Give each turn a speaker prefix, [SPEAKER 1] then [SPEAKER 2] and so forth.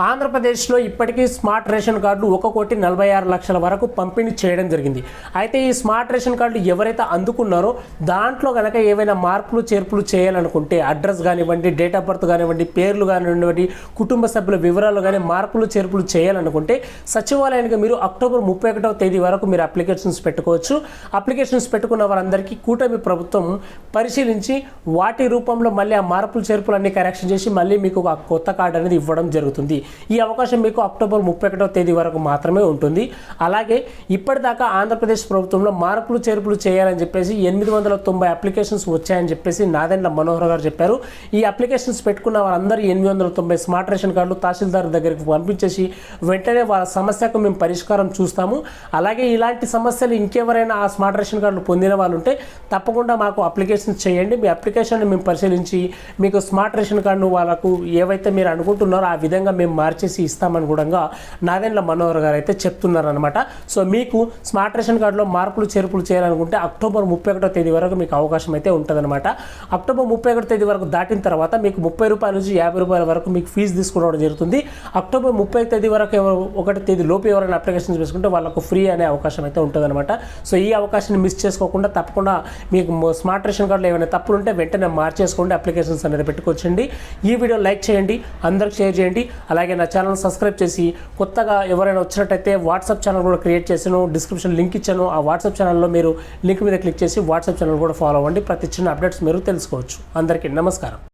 [SPEAKER 1] ఆంధ్రప్రదేశ్లో ఇప్పటికీ smart ration కార్డులు ఒక కోటి నలభై ఆరు లక్షల వరకు పంపిణీ చేయడం జరిగింది. అయితే ఈ స్మార్ట్ రేషన్ కార్డులు ఎవరైతే అందుకున్నారో దాంట్లో కనుక ఏవైనా మార్పులు చేర్పులు చేయాలనుకుంటే అడ్రస్ కానివ్వండి డేట్ ఆఫ్ బర్త్ కానివ్వండి పేర్లు కానివ్వండి కుటుంబ సభ్యుల వివరాలు కానీ మార్పులు చేర్పులు చేయాలనుకుంటే సచివాలయానికి మీరు అక్టోబర్ ముప్పై ఒకటవ తేదీ వరకు మీరు అప్లికేషన్స్ పెట్టుకోవచ్చు. అప్లికేషన్స్ పెట్టుకున్న వారందరికీ కూటమి ప్రభుత్వం పరిశీలించి వాటి రూపంలో మళ్ళీ ఆ మార్పులు చేర్పులు అన్ని కరెక్షన్ చేసి మళ్ళీ మీకు ఒక కొత్త కార్డు అనేది ఇవ్వడం జరుగుతుంది. ఈ అవకాశం మీకు అక్టోబర్ ముప్పై ఒకటవ తేదీ వరకు మాత్రమే ఉంటుంది. అలాగే ఇప్పటిదాకా ఆంధ్రప్రదేశ్ ప్రభుత్వంలో మార్పులు చేర్పులు చేయాలని చెప్పేసి ఎనిమిది వందల తొంభై అప్లికేషన్స్ వచ్చాయని చెప్పేసి నాదెండ్ల మనోహర్ గారు చెప్పారు. ఈ అప్లికేషన్స్ పెట్టుకున్న వారందరూ ఎనిమిది వందల తొంభై స్మార్ట్ రేషన్ కార్డులు తహసీల్దార్ దగ్గరికి పంపించేసి వెంటనే వాళ్ళ సమస్యకు మేము పరిష్కారం చూస్తాము. అలాగే ఇలాంటి సమస్యలు ఇంకెవరైనా ఆ స్మార్ట్ రేషన్ కార్డులు పొందిన వాళ్ళు ఉంటే తప్పకుండా మాకు అప్లికేషన్స్ చేయండి. మీ అప్లికేషన్ మేము పరిశీలించి మీకు స్మార్ట్ రేషన్ కార్డును వాళ్ళకు ఏవైతే మీరు అనుకుంటున్నారో ఆ విధంగా మేము మార్చేసి ఇస్తామని కూడా నాదెండ్ల మనోహర్ గారు అయితే చెప్తున్నారనమాట సో మీకు స్మార్ట్ రేషన్ కార్డులో మార్పులు చేర్పులు చేయాలనుకుంటే అక్టోబర్ ముప్పై ఒకటో తేదీ వరకు మీకు అవకాశం అయితే ఉంటుందన్నమాట. అక్టోబర్ ముప్పై ఒకటో తేదీ వరకు దాటిన తర్వాత మీకు ముప్పై రూపాయల నుంచి యాభై రూపాయల వరకు మీకు ఫీజు తీసుకోవడం జరుగుతుంది. అక్టోబర్ ముప్పై తేదీ వరకు ఎవరు ఒకటి తేదీ లోపు ఎవరైనా అప్లికేషన్స్ వేసుకుంటే వాళ్ళకు ఫ్రీ అనే అవకాశం అయితే ఉంటుందన్నమాట. సో ఈ అవకాశాన్ని మిస్ చేసుకోకుండా తప్పకుండా మీకు స్మార్ట్ రేషన్ కార్డులో ఏమైనా తప్పులు ఉంటే వెంటనే మార్చేసుకోండి అప్లికేషన్స్ అనేది పెట్టుకోవచ్చండి. ఈ వీడియో లైక్ చేయండి అందరికి షేర్ చేయండి. అలాగే నా ఛానల్ సబ్స్క్రైబ్ చేసి కొత్తగా ఎవరైనా వచ్చినట్టయితే వాట్సాప్ ఛానల్ కూడా క్రియేట్ చేసాను డిస్క్రిప్షన్ లింక్ ఇచ్చాను. ఆ వాట్సాప్ ఛానల్లో మీరు లింక్ మీద క్లిక్ చేసి వాట్సాప్ ఛానల్ కూడా ఫాలో అవ్వండి. ప్రతి చిన్న అప్డేట్స్ మీరు తెలుసుకోవచ్చు. అందరికీ నమస్కారం.